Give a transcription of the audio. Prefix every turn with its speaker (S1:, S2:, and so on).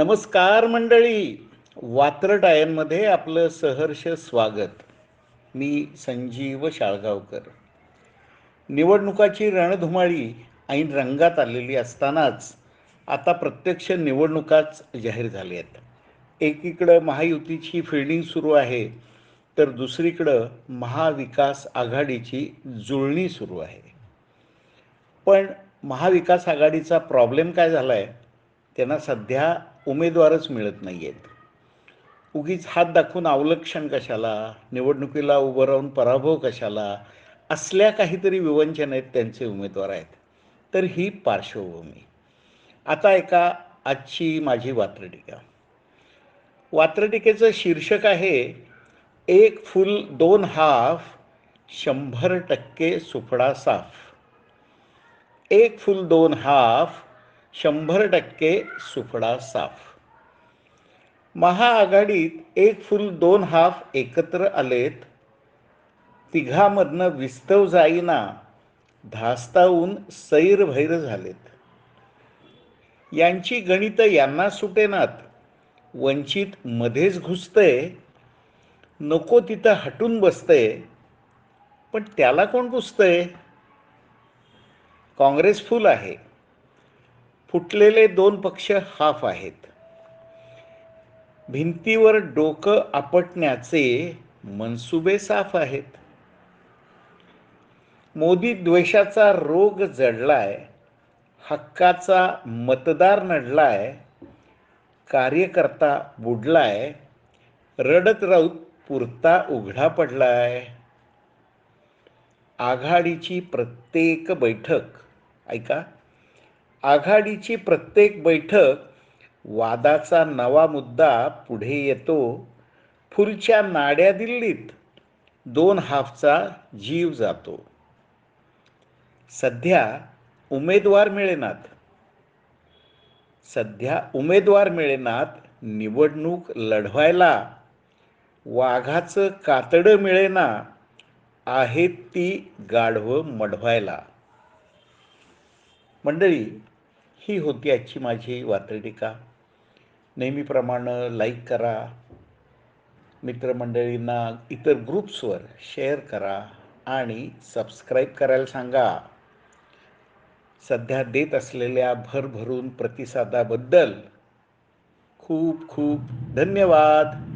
S1: नमस्कार मंडळी. वात्रटायांमध्ये आपलं सहर्ष स्वागत. मी संजीव शाळगावकर. निवडणुकाची रणधुमाळी ऐन रंगात आलेली असतानाच आता प्रत्यक्ष निवडणुकाच जाहीर झाल्या आहेत. एकीकडं महायुतीची फिल्डिंग सुरू आहे तर दुसरीकडं महाविकास आघाडीची जुळणी सुरू आहे. पण महाविकास आघाडीचा प्रॉब्लेम काय झाला आहे त्यांना सध्या उमेदवारच मिळत नाही आहेत उगीच हात दाखवून अवलक्षण कशाला? निवडणुकीला उभं राहून पराभव कशाला? असल्या काहीतरी विवंचन आहेत त्यांचे उमेदवार आहेत. तर ही पार्श्वभूमी. आता एका आजची माझी वात्रटिका. वात्रटिकेचं शीर्षक आहे एक फुल दोन हाफ शंभर टक्के सुफडा साफ. एक फुल दोन हाफ शंभर टक्के सुफडा साफ. महाआघाडीत एक फुल दोन हाफ एकत्र आलेत. तिघामधनं विस्तव जाईना धास्तावून सैरभैर झालेत. यांची गणितं यांना सुटेनात. वंचित मध्येच घुसतंय. नको तिथं हटून बसतंय. पण त्याला कोण पुसतंय? काँग्रेस फुल आहे. फुटलेले दोन पक्ष हाफ आहेत. भिंतीवर डोकं आपटण्याचे मनसुबे साफ आहेत. मोदी द्वेषाचा रोग जडलाय हक्काचा मतदार नडलाय कार्यकर्ता बुडलाय रडत राऊत पुरता उघडा पडलाय. आघाडीची प्रत्येक बैठक ऐका आघाडीची प्रत्येक बैठक वादाचा नवा मुद्दा पुढे येतो. फुलच्या नाड्या दिल्लीत दोन हाफचा जीव जातो. सध्या उमेदवार मिळेनात. सध्या उमेदवार मिळेनात निवडणूक लढवायला. वाघाचं कातडं मिळेना आहेत ती गाढवं मढवायला. मंडळी ही होती आजची माझी वात्रटिका. नेहमीप्रमाणे लाईक करा. मित्रमंडळींना इतर ग्रुप्सवर शेअर करा आणि सबस्क्राईब करायला सांगा. सध्या देत असलेल्या भरभरून प्रतिसादाबद्दल खूप खूप धन्यवाद.